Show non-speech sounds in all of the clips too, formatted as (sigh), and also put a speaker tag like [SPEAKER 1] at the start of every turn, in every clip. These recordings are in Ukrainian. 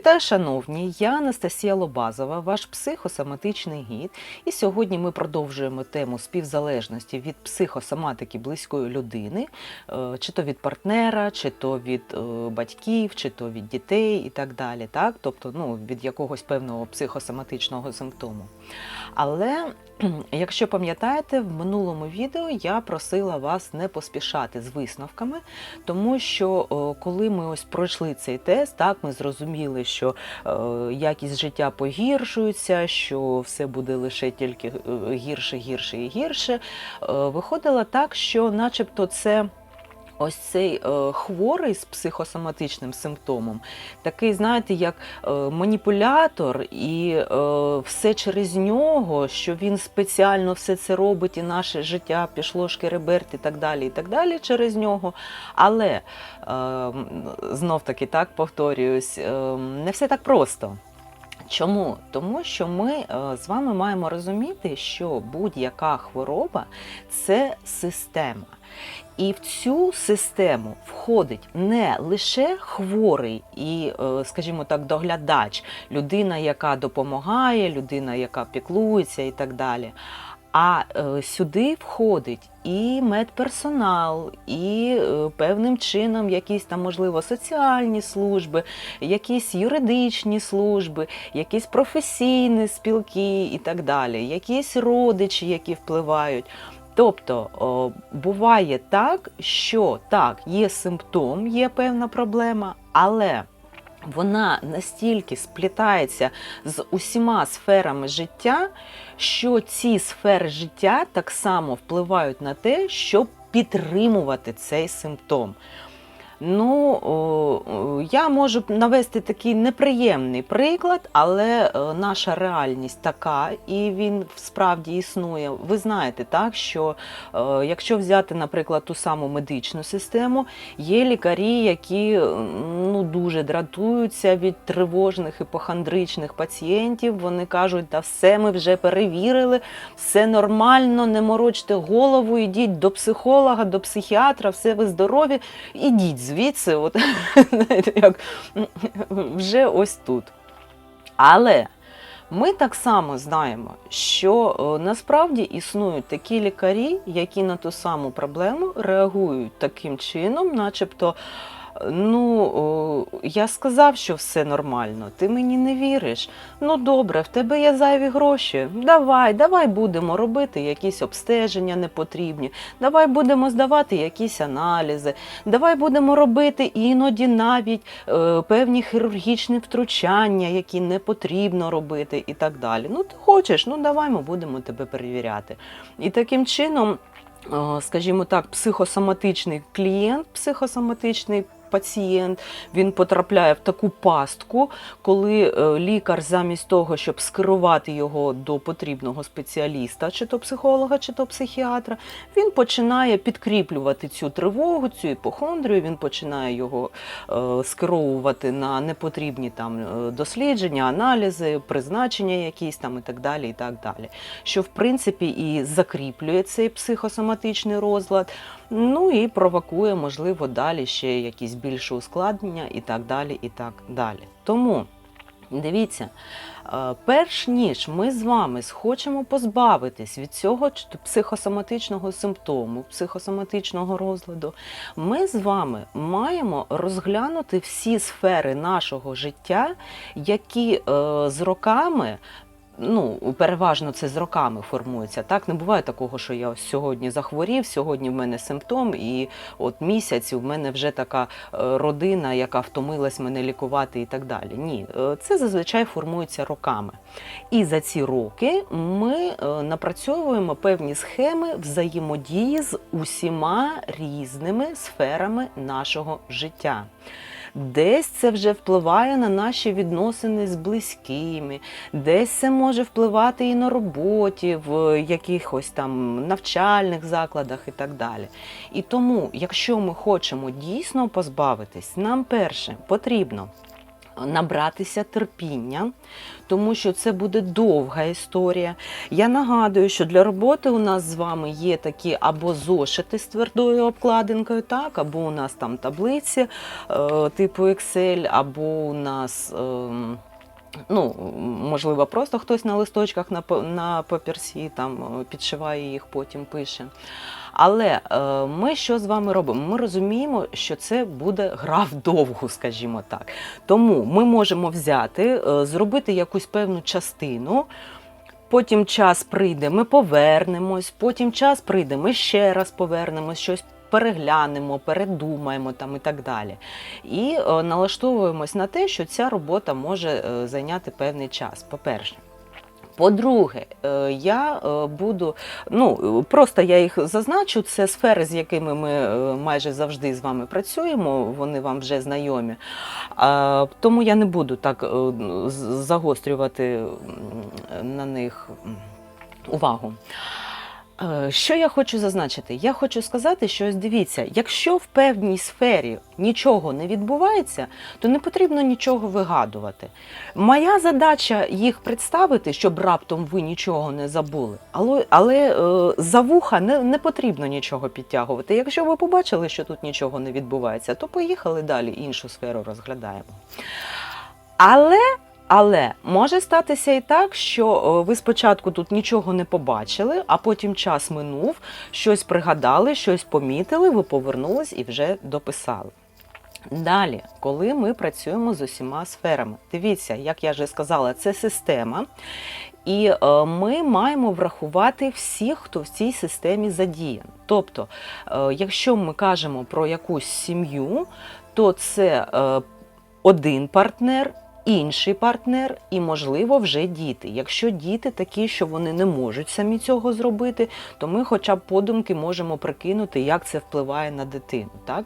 [SPEAKER 1] Вітаю, шановні! Я Анастасія Лобазова, ваш психосоматичний гід. І сьогодні ми продовжуємо тему співзалежності від психосоматики близької людини, е, чи то від партнера, чи то від е, батьків, чи то від дітей і так далі. Так? Тобто ну, від якогось певного психосоматичного симптому. Але (clears throat) якщо пам'ятаєте, в минулому відео я просила вас не поспішати з висновками, тому що коли ми ось пройшли цей тест, так ми зрозуміли, що е, якість життя погіршується, що все буде лише тільки е, гірше, гірше і гірше. Е, виходило так, що, начебто, це. Ось цей е, хворий з психосоматичним симптомом, такий, знаєте, як е, маніпулятор, і е, все через нього, що він спеціально все це робить, і наше життя пішло шкереберт і так далі, і так далі через нього. Але е, знов таки так повторююсь, е, не все так просто. Чому? Тому що ми е, з вами маємо розуміти, що будь-яка хвороба це система. І в цю систему входить не лише хворий і, е, скажімо так, доглядач, людина, яка допомагає, людина, яка піклується і так далі. А е, сюди входить і медперсонал, і е, певним чином якісь там, можливо, соціальні служби, якісь юридичні служби, якісь професійні спілки і так далі, якісь родичі, які впливають. Тобто буває так, що так, є симптом, є певна проблема, але вона настільки сплітається з усіма сферами життя, що ці сфери життя так само впливають на те, щоб підтримувати цей симптом. Ну, я можу навести такий неприємний приклад, але е, наша реальність така, і він справді існує. Ви знаєте, так що е, якщо взяти, наприклад, ту саму медичну систему, є лікарі, які ну, дуже дратуються від тривожних іпохондричних пацієнтів. Вони кажуть, та все ми вже перевірили, все нормально, не морочте голову, ідіть до психолога, до психіатра, все ви здорові, ідіть звідси, от, (laughs) як вже ось тут. Але ми так само знаємо, що е, насправді існують такі лікарі, які на ту саму проблему реагують таким чином, начебто. Ну, я сказав, що все нормально, ти мені не віриш. Ну добре, в тебе є зайві гроші. Давай, давай будемо робити якісь обстеження непотрібні, давай будемо здавати якісь аналізи, давай будемо робити іноді навіть е, певні хірургічні втручання, які не потрібно робити, і так далі. Ну, ти хочеш, ну давай ми будемо тебе перевіряти. І таким чином. Скажімо так, психосоматичний клієнт, психосоматичний пацієнт, він потрапляє в таку пастку, коли е, лікар замість того, щоб скерувати його до потрібного спеціаліста, чи то психолога, чи то психіатра, він починає підкріплювати цю тривогу, цю іпохондрію, він починає його е, скеровувати на непотрібні там е, дослідження, аналізи, призначення якісь там і так далі. і так далі. Що в принципі і закріплює цей психосоматичний розлад. Ну і провокує, можливо, далі ще якісь більше ускладнення і так далі. і так далі. Тому дивіться, е, перш ніж ми з вами схочемо позбавитись від цього психосоматичного симптому, психосоматичного розладу, ми з вами маємо розглянути всі сфери нашого життя, які е, з роками ну, переважно це з роками формується. Так не буває такого, що я ось сьогодні захворів, сьогодні в мене симптом, і от місяць в мене вже така е, родина, яка втомилась мене лікувати і так далі. Ні, е, це зазвичай формується роками. І за ці роки ми е, напрацьовуємо певні схеми взаємодії з усіма різними сферами нашого життя. Десь це вже впливає на наші відносини з близькими, десь це може впливати і на роботі, в якихось там навчальних закладах і так далі. І тому, якщо ми хочемо дійсно позбавитись, нам перше потрібно набратися терпіння, тому що це буде довга історія. Я нагадую, що для роботи у нас з вами є такі або зошити з твердою обкладинкою, так, або у нас там таблиці е, типу Excel, або у нас. ем, Ну, можливо, просто хтось на листочках на, на папірсі там е, підшиває їх, потім пише. Але е, ми що з вами робимо? Ми розуміємо, що це буде гра вдовгу, скажімо так. Тому ми можемо взяти, е, зробити якусь певну частину. Потім час прийде, ми повернемось, потім час прийде, ми ще раз повернемось, щось переглянемо, передумаємо там і так далі. І е, налаштовуємось на те, що ця робота може зайняти певний час. По-перше. По-друге, е, я е, буду, ну просто я їх зазначу, це сфери, з якими ми е, майже завжди з вами працюємо, вони вам вже знайомі. Тому я не буду так загострювати на них увагу. Е, Що я хочу зазначити? Я хочу сказати, що ось дивіться, якщо в певній сфері нічого не відбувається, то не потрібно нічого вигадувати. Моя задача їх представити, щоб раптом ви нічого не забули. Але, але за вуха не, не потрібно нічого підтягувати. Якщо ви побачили, що тут нічого не відбувається, то поїхали далі, іншу сферу розглядаємо. Але але може статися і так, що е, ви спочатку тут нічого не побачили, а потім час минув, щось пригадали, щось помітили, ви повернулись і вже дописали. Далі, коли ми працюємо з усіма сферами, дивіться, як я вже сказала, це система, і е, ми маємо врахувати всіх, хто в цій системі задіян. Тобто, е, якщо ми кажемо про якусь сім'ю, то це один партнер, інший партнер і, можливо, вже діти. Якщо діти такі, що вони не можуть самі цього зробити, то ми, хоча б подумки, можемо прикинути, як це впливає на дитину. Так?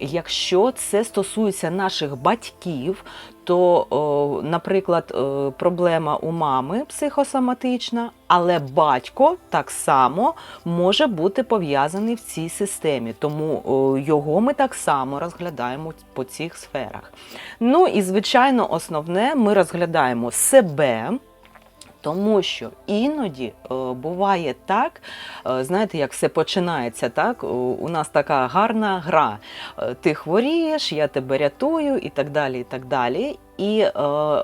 [SPEAKER 1] Якщо це стосується наших батьків, то, наприклад, е, проблема у мами психосоматична, але батько так само може бути пов'язаний в цій системі, тому його ми так само розглядаємо по цих сферах. Ну і звичайно, основне, ми розглядаємо себе. Тому що іноді е, буває так, е, знаєте, як все починається, так? У- нас така гарна гра. Е, Ти хворієш, я тебе рятую, і так далі. І так далі. І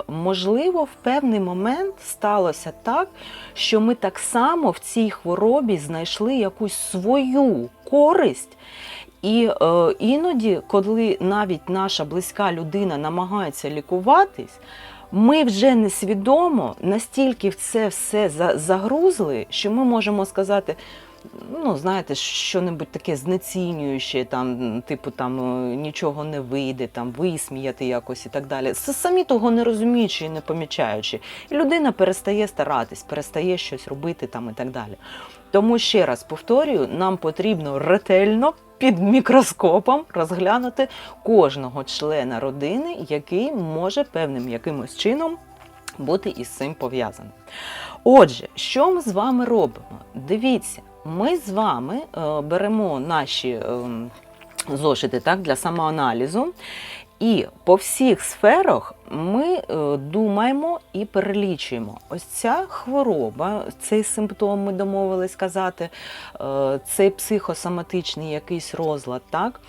[SPEAKER 1] можливо, в певний момент сталося так, що ми так само в цій хворобі знайшли якусь свою користь. І іноді, коли навіть наша близька людина намагається лікуватись, ми вже несвідомо настільки в це все за- загрузли, що ми можемо сказати. Ну, знаєте, що-небудь таке знецінююче, там, типу, там е, нічого не вийде, там висміяти якось і так далі. Самі того не розуміючи і не помічаючи. І людина перестає старатись, перестає щось робити там і так далі. Тому ще раз повторюю, нам потрібно ретельно під мікроскопом розглянути кожного члена родини, який може певним якимось чином бути із цим пов'язаним. Отже, що ми з вами робимо? Дивіться, ми з вами е, беремо наші ем, зошити так, для самоаналізу. І по всіх сферах ми е, думаємо і перелічуємо. Ось ця хвороба, цей симптом, ми домовились казати, е, цей психосоматичний якийсь розлад, так?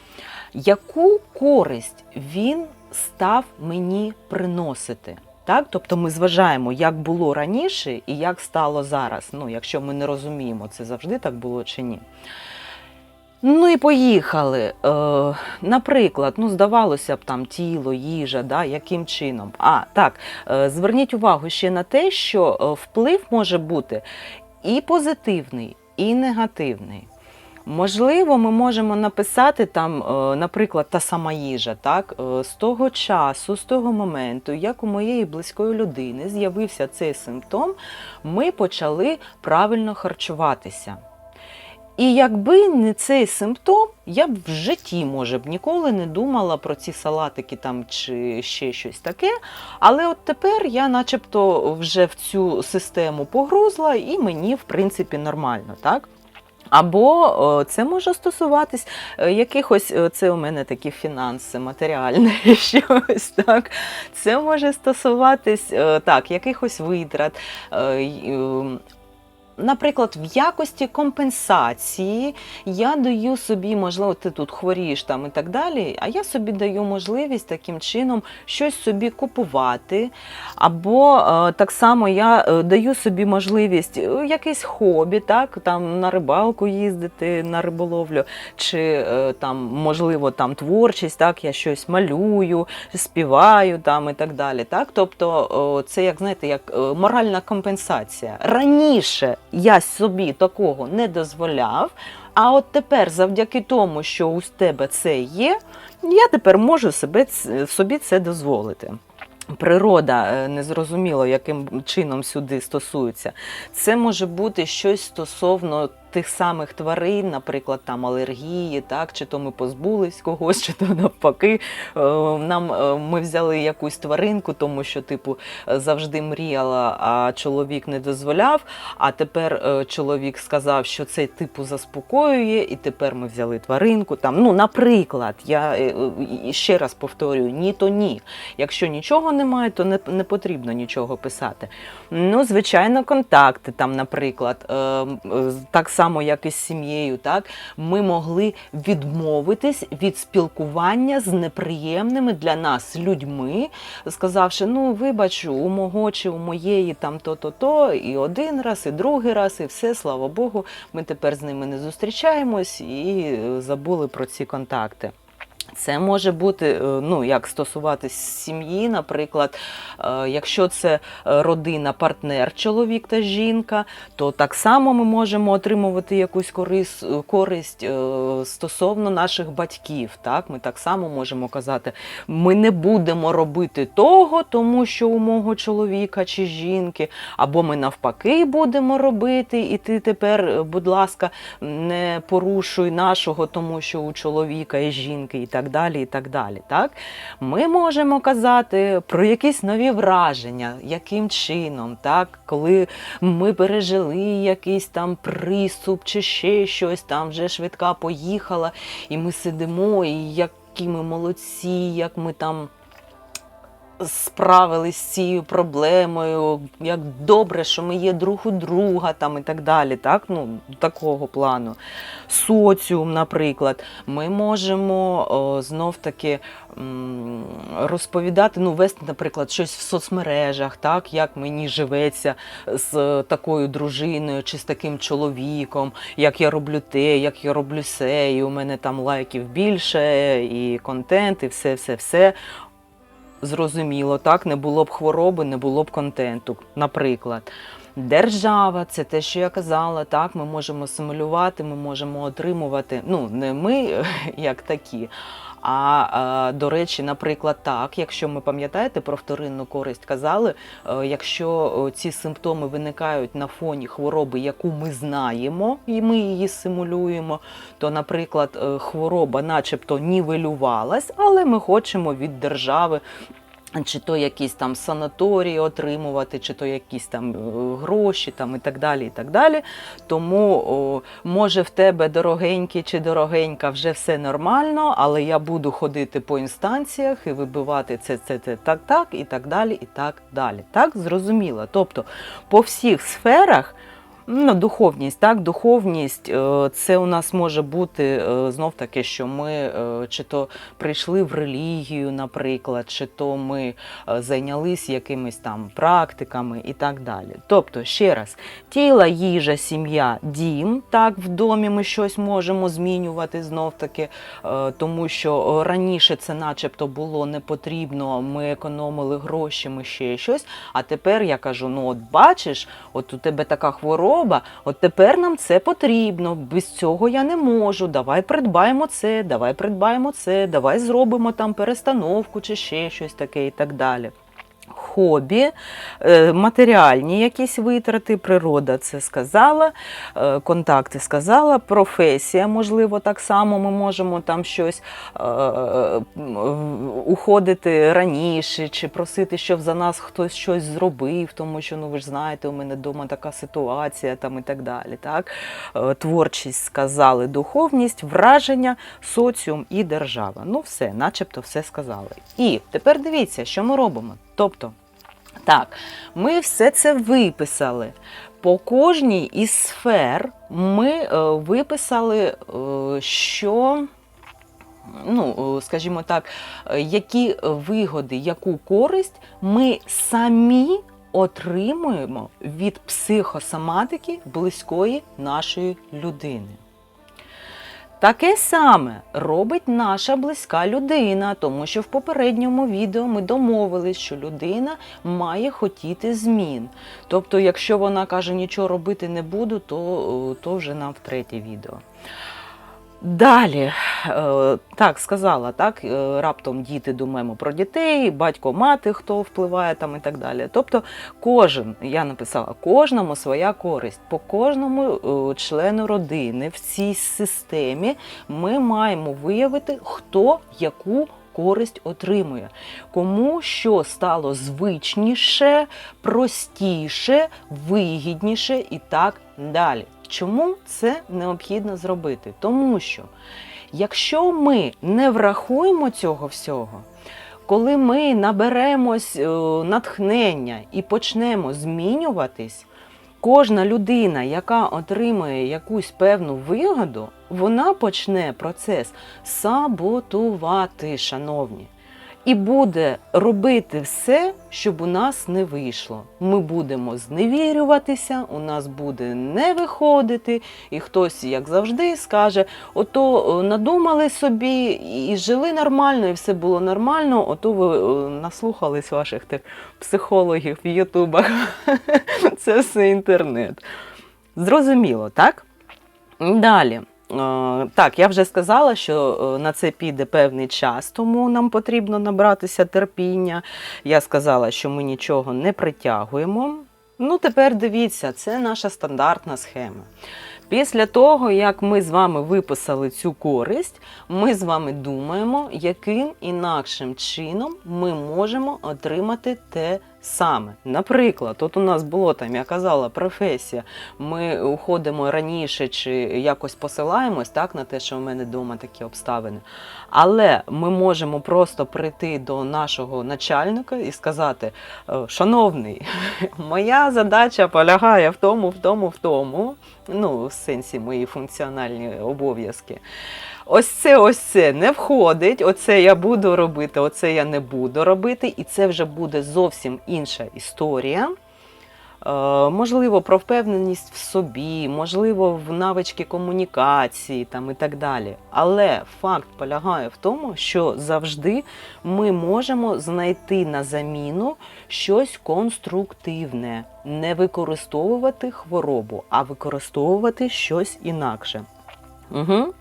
[SPEAKER 1] яку користь він став мені приносити? Так? Тобто ми зважаємо, як було раніше і як стало зараз. Ну, якщо ми не розуміємо, це завжди так було чи ні. Ну і поїхали. Е, наприклад, ну здавалося б, там тіло, їжа, да, яким чином. А, так, е, зверніть увагу ще на те, що е, вплив може бути і позитивний, і негативний. Можливо, ми можемо написати там, е, наприклад, та сама їжа, так, е, з того часу, з того моменту, як у моєї близької людини з'явився цей симптом, ми почали правильно харчуватися. І якби не цей симптом, я б в житті, може б, ніколи не думала про ці салатики там чи ще щось таке. Але от тепер я начебто вже в цю систему погрузла, і мені, в принципі, нормально, так? Або це може стосуватись е, якихось, е, це у мене такі фінанси, матеріальне (laughs) щось, так. Це може стосуватись е, так, якихось витрат. Наприклад, в якості компенсації я даю собі, можливо, ти тут хворієш там і так далі, а я собі даю можливість таким чином щось собі купувати. Або е, так само я е, даю собі можливість е, якесь хобі, так, там на рибалку їздити, на риболовлю, чи там, можливо, там творчість, так, я щось малюю, співаю там і так далі. Так? Тобто це, як знаєте, як моральна компенсація. Раніше я собі такого не дозволяв. А от тепер, завдяки тому, що у тебе це є, я тепер можу себе, собі це дозволити. Природа е, незрозуміло, яким чином сюди стосується. Це може бути щось стосовно тих самих тварин, наприклад, там алергії, так, чи то ми позбулись когось, чи то навпаки. е, Нам е, ми взяли якусь тваринку, тому що, типу, завжди мріяла, а чоловік не дозволяв. А тепер е, чоловік сказав, що це типу заспокоює, і тепер ми взяли тваринку. Там, ну, наприклад, я ще раз повторюю: ні, то ні. Якщо нічого немає, то не, не потрібно нічого писати. Ну, звичайно, контакти там, наприклад, е, е, так само, як і з сім'єю, так ми могли відмовитись від спілкування з неприємними для нас людьми, сказавши, ну вибач, у мого чи у моєї там то-то, то і один раз, і другий раз, і все, слава Богу, ми тепер з ними не зустрічаємось і е, забули про ці контакти. Це може бути, е, ну як стосуватись сім'ї, наприклад, е, якщо це е, родина, партнер, чоловік та жінка, то так само ми можемо отримувати якусь корис, користь е, стосовно наших батьків. Так? Ми так само можемо казати, ми не будемо робити того, тому що у мого чоловіка чи жінки, або ми навпаки будемо робити, і ти тепер, будь ласка, не порушуй нашого, тому що у чоловіка і жінки, і так далі. і так далі. Так? Ми можемо казати про якісь нові враження, яким чином, так? коли ми пережили якийсь там приступ чи ще щось, там вже швидка поїхала, і ми сидимо, і які ми молодці, як ми там. Справились з цією проблемою, як добре, що ми є друг у друга там і так далі. Так? Ну, такого плану. Соціум, наприклад, ми можемо знов таки розповідати, ну, вести, наприклад, щось в соцмережах, так, як мені живеться з такою дружиною чи з таким чоловіком, як я роблю те, як я роблю все, і у мене там лайків більше, і контент, і все, все, все. Зрозуміло, так, не було б хвороби, не було б контенту, наприклад. Держава, це те, що я казала, так, ми можемо симулювати, ми можемо отримувати, ну, не ми (laughs) як такі. А, а до речі, наприклад, так, якщо ми пам'ятаєте про вторинну користь, казали, е, якщо ці симптоми виникають на фоні хвороби, яку ми знаємо, і ми її симулюємо, то, наприклад, е, хвороба, начебто, нівелювалась, але ми хочемо від держави. Чи то якісь там санаторії отримувати, чи то якісь там е, гроші, там і так далі. і так далі. Тому о, може в тебе дорогенький чи дорогенька вже все нормально, але я буду ходити по інстанціях і вибивати це, це, це так, так, і так далі, і так далі. Так, зрозуміло. Тобто по всіх сферах. Ну, духовність, так, духовність е, це у нас може бути е, знов таки, що ми е, чи то прийшли в релігію, наприклад, чи то ми зайнялись якимись там практиками і так далі. Тобто, ще раз, тіло, їжа, сім'я, дім, так, в домі ми щось можемо змінювати знов таки, тому що раніше це начебто було не потрібно, ми економили гроші, ми ще щось. А тепер я кажу: ну от бачиш, от у тебе така хвороба, от тепер нам це потрібно. Без цього я не можу. Давай придбаємо це, давай придбаємо це, давай зробимо там перестановку чи ще щось таке і так далі. Хобі, е, матеріальні якісь витрати, природа це сказала, е, контакти сказала, професія, можливо, так само ми можемо там щось е, уходити раніше, чи просити, щоб за нас хтось щось зробив, тому що, ну ви ж знаєте, у мене вдома така ситуація там і так далі. Так? Творчість сказали, духовність, враження, соціум і держава. Ну, все, начебто все сказали. І тепер дивіться, що ми робимо. Тобто, так, ми все це виписали. По кожній із сфер ми е, виписали, е, що, ну, е, скажімо так, які вигоди, яку користь ми самі отримуємо від психосоматики близької нашої людини. Таке саме робить наша близька людина, тому що в попередньому відео ми домовились, що людина має хотіти змін. Тобто, якщо вона каже, нічого робити не буду, то, то вже нам в третє відео. Далі, е, так сказала, так, е, раптом діти думаємо про дітей, батько, мати, хто впливає там і так далі. Тобто, кожен, я написала, кожному своя користь, по кожному е, члену родини в цій системі ми маємо виявити, хто яку користь отримує, кому що стало звичніше, простіше, вигідніше і так далі. Чому це необхідно зробити? Тому що якщо ми не врахуємо цього всього, коли ми наберемось е, натхнення і почнемо змінюватись, кожна людина, яка отримує якусь певну вигоду, вона почне процес саботувати, шановні. І буде робити все, щоб у нас не вийшло. Ми будемо зневірюватися, у нас буде не виходити, і хтось, як завжди, скаже: ото е, надумали собі і жили нормально, і все було нормально, ото ви е, наслухались ваших тих психологів в Ютубах. (laughs) Це все інтернет. Зрозуміло, так? Далі. Е, Так, я вже сказала, що е, на це піде певний час, тому нам потрібно набратися терпіння. Я сказала, що ми нічого не притягуємо. Ну, тепер дивіться, це наша стандартна схема. Після того, як ми з вами виписали цю користь, ми з вами думаємо, яким інакшим чином ми можемо отримати те саме. Наприклад, от у нас було там, я казала, професія. Ми уходимо раніше чи якось посилаємось так, на те, що в мене вдома такі обставини. Але ми можемо просто прийти до нашого начальника і сказати: «Е, Шановний, (laughs) моя задача полягає в тому, в тому, в тому. Ну, в сенсі мої функціональні обов'язки. Ось це, ось це не входить. Оце я буду робити, оце я не буду робити, і це вже буде зовсім інша історія. Е, можливо, про впевненість в собі, можливо, в навички комунікації там, і так далі. Але факт полягає в тому, що завжди ми можемо знайти на заміну щось конструктивне, не використовувати хворобу, а використовувати щось інакше. Угу.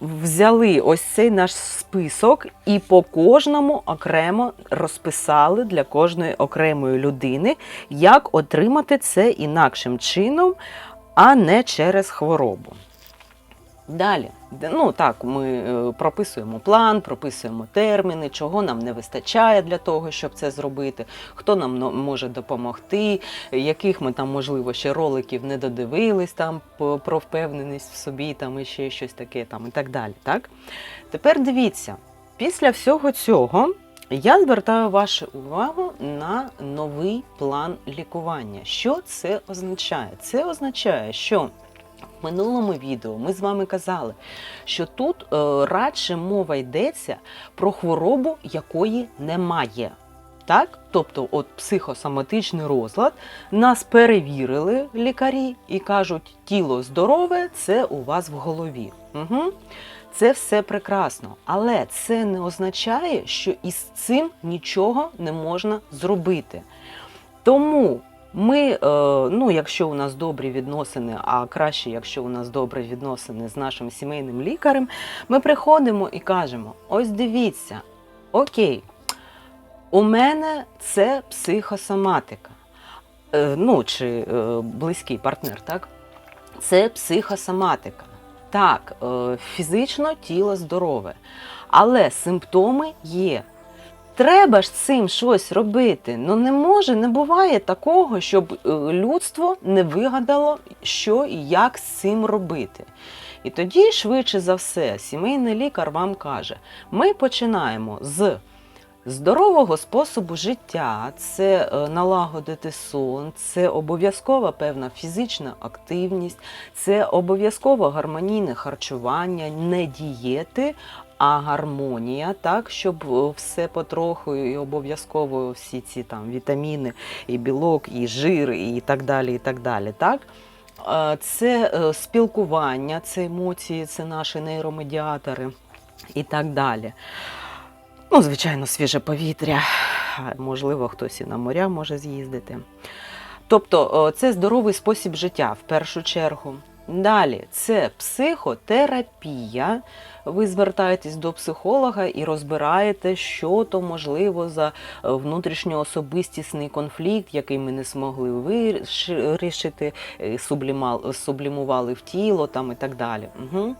[SPEAKER 1] Взяли ось цей наш список і по кожному окремо розписали для кожної окремої людини, як отримати це інакшим чином, а не через хворобу. Далі, ну так, ми е, прописуємо план, прописуємо терміни, чого нам не вистачає для того, щоб це зробити, хто нам може допомогти, яких ми там, можливо, ще роликів не додивились там про впевненість в собі, там і ще щось таке, там і так далі. Так? Тепер дивіться, після всього цього я звертаю вашу увагу на новий план лікування. Що це означає? Це означає, що минулому відео ми з вами казали, що тут е, радше мова йдеться про хворобу, якої немає. Так? Тобто, от психосоматичний розлад, нас перевірили лікарі і кажуть, тіло здорове, це у вас в голові. Угу. Це все прекрасно, але це не означає, що із цим нічого не можна зробити. Тому ми, е, ну, якщо у нас добрі відносини, а краще, якщо у нас добрі відносини з нашим сімейним лікарем, ми приходимо і кажемо: ось дивіться, окей, У мене це психосоматика. Е, ну, чи е, близький партнер, так? Це психосоматика. Так, фізично тіло здорове, але симптоми є. Треба ж цим щось робити. Ну не може, не буває такого, щоб е, людство не вигадало, що і як з цим робити. І тоді, швидше за все, сімейний лікар вам каже: ми починаємо з здорового способу життя, це е, налагодити сон, це обов'язкова певна фізична активність, це обов'язково гармонійне харчування, не дієти, а гармонія, так, щоб е, все потроху і обов'язково всі ці там вітаміни, і білок, і жир, і так далі. і так далі, так? Е, Це е, спілкування, це емоції, це наші нейромедіатори і так далі. Ну, звичайно, свіже повітря, можливо, хтось і на моря може з'їздити. Тобто, це здоровий спосіб життя в першу чергу. Далі це психотерапія. Ви звертаєтесь до психолога і розбираєте, що то можливо за е, внутрішньоособистісний конфлікт, який ми не змогли вирішити, е, сублімували в тіло там і так далі. Угу.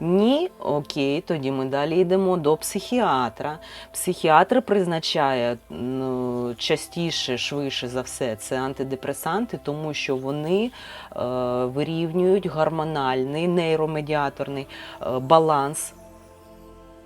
[SPEAKER 1] Ні, окей, тоді ми далі йдемо до психіатра. Психіатр призначає ну, частіше, швидше за все, це антидепресанти, тому що вони е, вирівнюють гормональний нейромедіаторний е, баланс.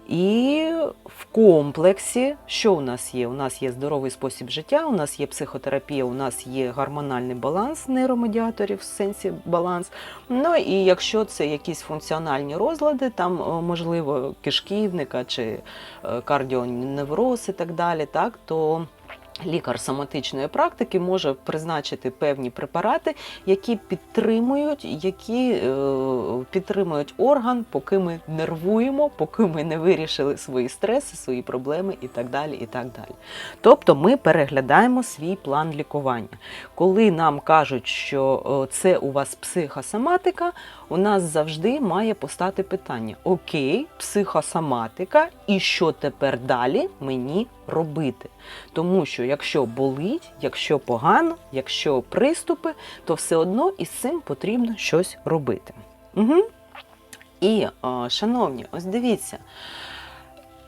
[SPEAKER 1] І в комплексі, що у нас є? У нас є здоровий спосіб життя, у нас є психотерапія, у нас є гормональний баланс нейромедіаторів в сенсі баланс. Ну і якщо це якісь функціональні розлади, там е, можливо кишківника чи е, кардіоневроз і так далі, так то. Лікар соматичної практики може призначити певні препарати, які підтримують, які е, підтримують орган, поки ми нервуємо, поки ми не вирішили свої стреси, свої проблеми і так далі. і так далі. Тобто ми переглядаємо свій план лікування. Коли нам кажуть, що е, це у вас психосоматика, у нас завжди має постати питання: Окей, психосоматика, і що тепер далі мені робити? Тому що якщо болить, якщо погано, якщо приступи, то все одно із цим потрібно щось робити. Угу. І, шановні, ось дивіться.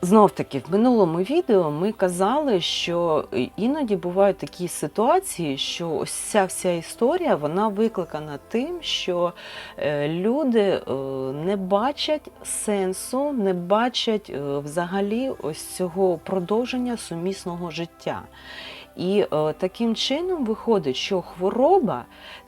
[SPEAKER 1] Знов таки, в минулому відео ми казали, що іноді бувають такі ситуації, що ось ця вся історія вона викликана тим, що е, люди е, не бачать сенсу, не бачать е, взагалі ось цього продовження сумісного життя. І таким чином виходить, що хвороба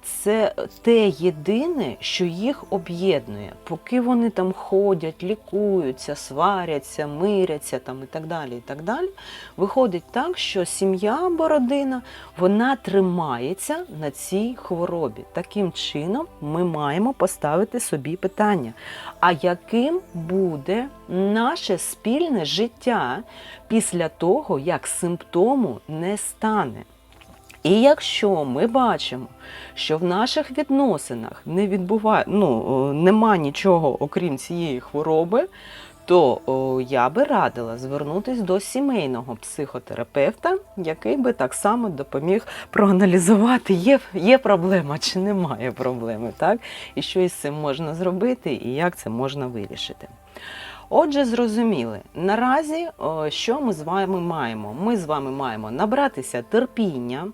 [SPEAKER 1] це те єдине, що їх об'єднує. Поки вони там ходять, лікуються, сваряться, миряться там і так далі. і так далі, Виходить так, що сім'я або родина вона тримається на цій хворобі. Таким чином ми маємо поставити собі питання: а яким буде наше спільне життя після того, як симптому не стане? І якщо ми бачимо, що в наших відносинах не відбуває, ну, нема нічого окрім цієї хвороби, то о, я би радила звернутися до сімейного психотерапевта, який би так само допоміг проаналізувати, є, є проблема чи немає проблеми, так? і що із цим можна зробити, і як це можна вирішити. Отже, зрозуміли, наразі о, що ми з вами маємо? Ми з вами маємо набратися терпіння.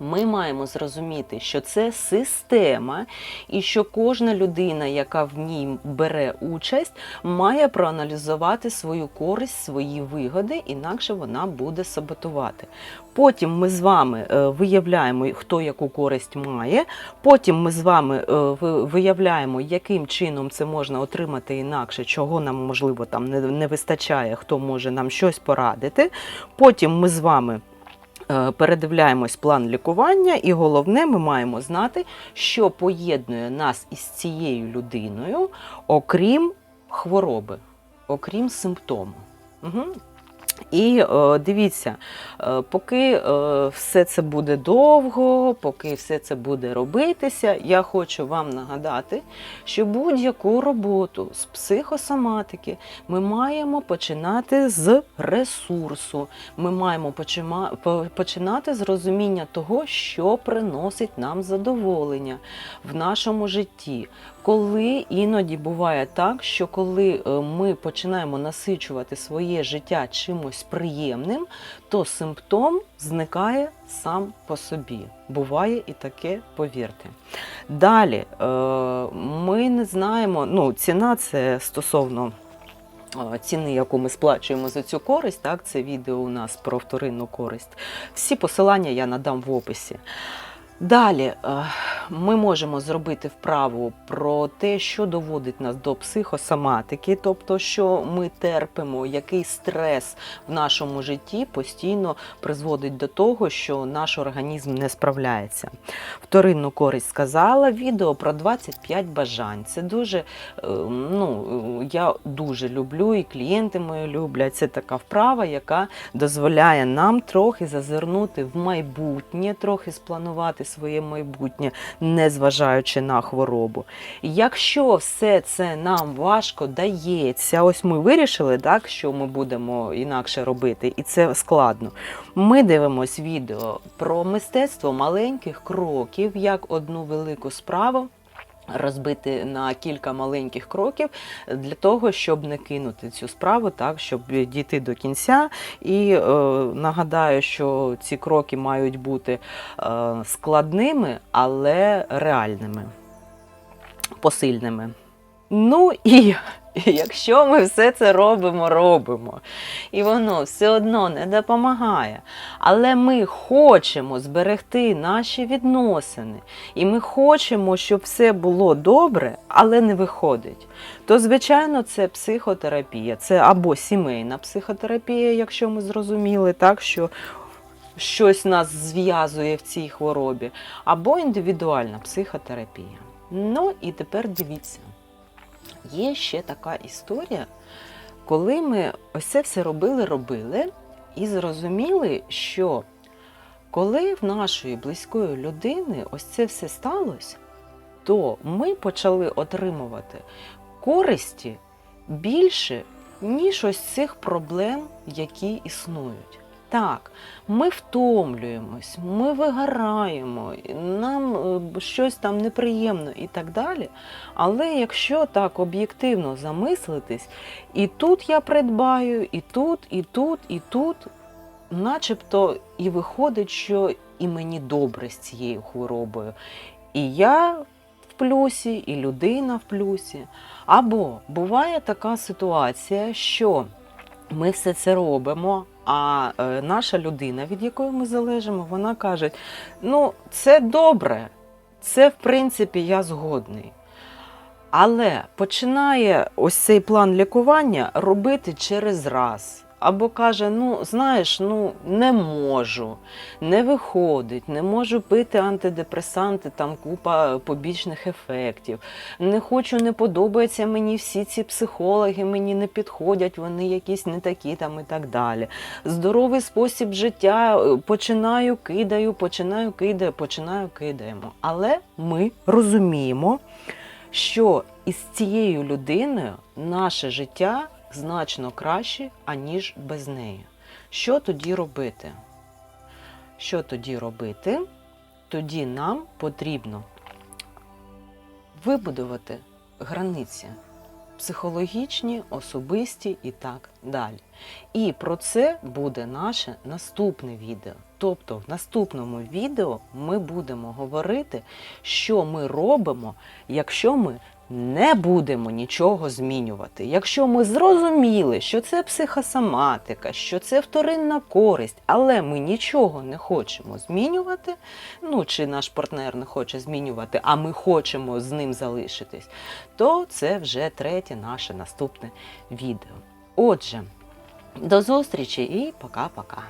[SPEAKER 1] Ми маємо зрозуміти, що це система, і що кожна людина, яка в ній бере участь, має проаналізувати свою користь, свої вигоди, інакше вона буде саботувати. Потім ми з вами е, виявляємо, хто яку користь має. Потім ми з вами е, виявляємо, яким чином це можна отримати інакше, чого нам можливо там не, не вистачає, хто може нам щось порадити. Потім ми з вами. Е, Передивляємось план лікування, і головне, ми маємо знати, що поєднує нас із цією людиною, окрім хвороби, окрім симптому. Угу. І е, дивіться, е, поки е, все це буде довго, поки все це буде робитися, я хочу вам нагадати, що будь-яку роботу з психосоматики ми маємо починати з ресурсу. Ми маємо починати з розуміння того, що приносить нам задоволення в нашому житті. Коли іноді буває так, що коли ми починаємо насичувати своє життя чимось приємним, то симптом зникає сам по собі. Буває і таке, повірте. Далі е, ми не знаємо, ну, ціна це стосовно. е, Ціни, яку ми сплачуємо за цю користь, так, це відео у нас про вторинну користь. Всі посилання я надам в описі. Далі е, ми можемо зробити вправу про те, що доводить нас до психосоматики, тобто, що ми терпимо, який стрес в нашому житті постійно призводить до того, що наш організм не справляється. Вторинну користь сказала відео про 25 бажань. Це дуже, е, ну, я дуже люблю, і клієнти мої люблять. Це така вправа, яка дозволяє нам трохи зазирнути в майбутнє, трохи спланувати своє майбутнє, незважаючи на хворобу. Якщо все це нам важко дається, ось ми вирішили, так, що ми будемо інакше робити, і це складно. Ми дивимось відео про мистецтво маленьких кроків, як одну велику справу. Розбити на кілька маленьких кроків для того, щоб не кинути цю справу, так щоб дійти до кінця. І е, нагадаю, що ці кроки мають бути е, складними, але реальними, посильними. Ну і (laughs) якщо ми все це робимо, робимо, і воно все одно не допомагає, але ми хочемо зберегти наші відносини, і ми хочемо, щоб все було добре, але не виходить, то, звичайно, це психотерапія, це або сімейна психотерапія, якщо ми зрозуміли, так що щось нас зв'язує в цій хворобі, або індивідуальна психотерапія. Ну і тепер дивіться. Є ще така історія, коли ми ось це все робили, робили і зрозуміли, що коли в нашої близької людини ось це все сталося, то ми почали отримувати користі більше, ніж ось цих проблем, які існують. Так, ми втомлюємось, ми вигораємо, нам е, щось там неприємно і так далі. Але якщо так об'єктивно замислитись, і тут я придбаю, і тут, і тут, і тут, начебто і виходить, що і мені добре з цією хворобою. І я в плюсі, і людина в плюсі. Або буває така ситуація, що ми все це робимо. А е, наша людина, від якої ми залежимо, вона каже: ну, це добре, це в принципі я згодний. Але починає ось цей план лікування робити через раз. Або каже: ну, знаєш, ну не можу, не виходить, не можу пити антидепресанти, там купа побічних ефектів. Не хочу, не подобаються мені всі ці психологи, мені не підходять, вони якісь не такі там і так далі. Здоровий спосіб життя е, починаю, кидаю, починаю, кидаю, починаю, кидаємо. Але ми розуміємо, що із цією людиною наше життя значно краще, аніж без неї. Що тоді робити? Що тоді робити? Тоді нам потрібно вибудувати границі психологічні, особисті і так далі. І про це буде наше наступне відео. Тобто, в наступному відео ми будемо говорити, що ми робимо, якщо ми не будемо нічого змінювати. Якщо ми зрозуміли, що це психосоматика, що це вторинна користь, але ми нічого не хочемо змінювати, ну чи наш партнер не хоче змінювати, а ми хочемо з ним залишитись, то це вже третє наше наступне відео. Отже, до зустрічі і пока-пока.